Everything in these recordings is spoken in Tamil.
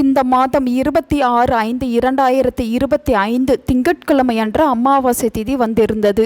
இந்த மாதம் இருபத்தி ஆறு ஐந்து இரண்டாயிரத்தி இருபத்தி ஐந்து திங்கட்கிழமை அன்று அமாவாசை திதி வந்திருந்தது.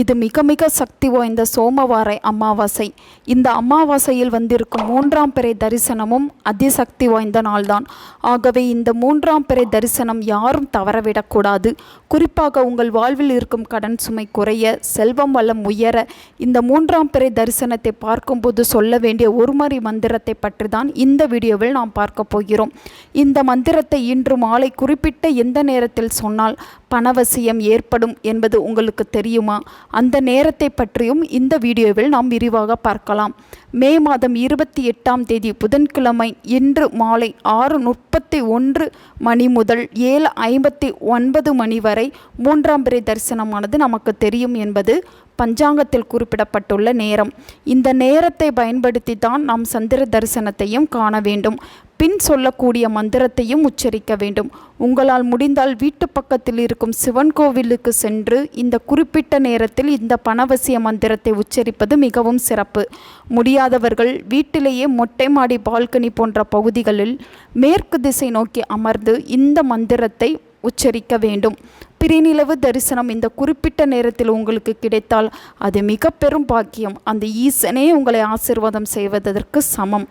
இது மிக மிக சக்தி வாய்ந்த சோமவார அமாவாசை. இந்த அமாவாசையில் வந்திருக்கும் மூன்றாம் பிறை தரிசனமும் அதிசக்தி வாய்ந்த நாள்தான். ஆகவே இந்த மூன்றாம் பிறை தரிசனம் யாரும் தவறவிடக்கூடாது. குறிப்பாக உங்கள் வாழ்வில் இருக்கும் கடன் சுமை குறைய செல்வம் வளம் உயர இந்த மூன்றாம் பிறை தரிசனத்தை பார்க்கும்போது சொல்ல வேண்டிய ஒருமறை மந்திரத்தை பற்றி தான் இந்த வீடியோவில் நாம் பார்க்க போகிறோம். இந்த மந்திரத்தை இன்று மாலை குறிப்பிட்ட எந்த நேரத்தில் சொன்னால் பணவசியம் ஏற்படும் என்பது உங்களுக்கு தெரியுமா? அந்த நேரத்தை பற்றியும் இந்த வீடியோவில் நாம் விரிவாக பார்க்கலாம். மே மாதம் இருபத்தி எட்டாம் தேதி புதன்கிழமை இன்று மாலை ஆறு முப்பத்தி ஒன்று மணி முதல் ஏழு ஐம்பத்தி ஒன்பது மணி வரை மூன்றாம் பிறை தரிசனமானது நமக்கு தெரியும் என்பது பஞ்சாங்கத்தில் குறிப்பிடப்பட்டுள்ள நேரம். இந்த நேரத்தை பயன்படுத்தி தான் நாம் சந்திர தரிசனத்தையும் காண வேண்டும். பின் சொல்லக்கூடிய மந்திரத்தையும் உச்சரிக்க வேண்டும். உங்களால் முடிந்தால் வீட்டு பக்கத்தில் இருக்கும் சிவன் கோவிலுக்கு சென்று இந்த குறிப்பிட்ட நேரத்தில் இந்த பணவசிய மந்திரத்தை உச்சரிப்பது மிகவும் சிறப்பு. முடியாதவர்கள் வீட்டிலேயே மொட்டை மாடி பால்கனி போன்ற பகுதிகளில் மேற்கு திசை நோக்கி அமர்ந்து இந்த மந்திரத்தை உச்சரிக்க வேண்டும். பிரிநிலவு தரிசனம் இந்த குறிப்பிட்ட நேரத்தில் உங்களுக்கு கிடைத்தால் அது மிக பெரும் பாக்கியம். அந்த ஈசனே உங்களை ஆசிர்வாதம் செய்வதற்கு சமம்.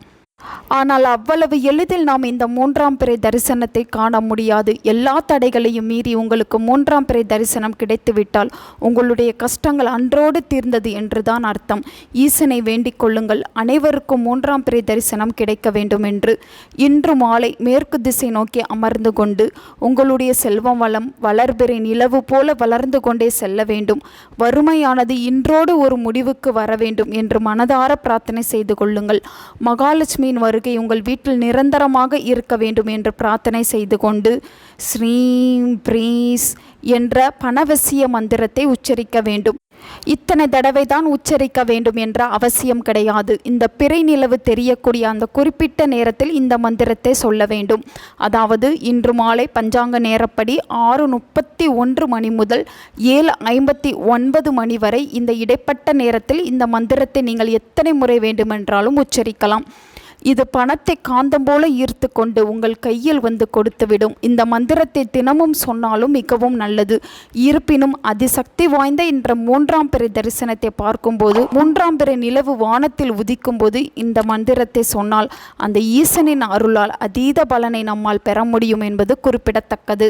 ஆனால் அவ்வளவு எளிதில் நாம் இந்த மூன்றாம் பிறை தரிசனத்தை காண முடியாது. எல்லா தடைகளையும் மீறி உங்களுக்கு மூன்றாம் பிறை தரிசனம் கிடைத்துவிட்டால் உங்களுடைய கஷ்டங்கள் அன்றோடு தீர்ந்தது என்றுதான் அர்த்தம். ஈசனை வேண்டிக் கொள்ளுங்கள். அனைவருக்கும் மூன்றாம் பிறை தரிசனம் கிடைக்க வேண்டும் என்று இன்று மாலை மேற்கு திசை நோக்கி அமர்ந்து கொண்டு உங்களுடைய செல்வம் வளம் வளர்பிறை நிலவு போல வளர்ந்து கொண்டே செல்ல வேண்டும். வறுமையானது இன்றோடு ஒரு முடிவுக்கு வர வேண்டும் என்று மனதார பிரார்த்தனை செய்து கொள்ளுங்கள். மகாலட்சுமி லட்சுமியின் வருகை உங்கள் வீட்டில் நிரந்தரமாக இருக்க வேண்டும் என்று பிரார்த்தனை செய்து கொண்டு ஸ்ரீம் ப்ரீஸ் என்ற பணவசிய மந்திரத்தை உச்சரிக்க வேண்டும். இத்தனை தடவை தான் உச்சரிக்க வேண்டும் என்ற அவசியம் கிடையாது. இந்த பிறை நிலவு தெரியக்கூடிய அந்த குறிப்பிட்ட நேரத்தில் இந்த மந்திரத்தை சொல்ல வேண்டும். அதாவது இன்று மாலை பஞ்சாங்க நேரப்படி ஆறு முப்பத்தி ஒன்று மணி முதல் ஏழு ஐம்பத்தி ஒன்பது மணி வரை இந்த இடைப்பட்ட நேரத்தில் இந்த மந்திரத்தை நீங்கள் எத்தனை முறை வேண்டுமென்றாலும் உச்சரிக்கலாம். இது பணத்தை காந்தம் போல ஈர்த்து கொண்டு உங்கள் கையில் வந்து கொடுத்துவிடும். இந்த மந்திரத்தை தினமும் சொன்னாலும் மிகவும் நல்லது. இருப்பினும் அதிசக்தி வாய்ந்த என்ற மூன்றாம் பிறை தரிசனத்தை பார்க்கும்போது மூன்றாம் பிறை நிலவு வானத்தில் உதிக்கும் போது இந்த மந்திரத்தை சொன்னால் அந்த ஈசனின் அருளால் அதீத பலனை நம்மால் பெற முடியும் என்பது குறிப்பிடத்தக்கது.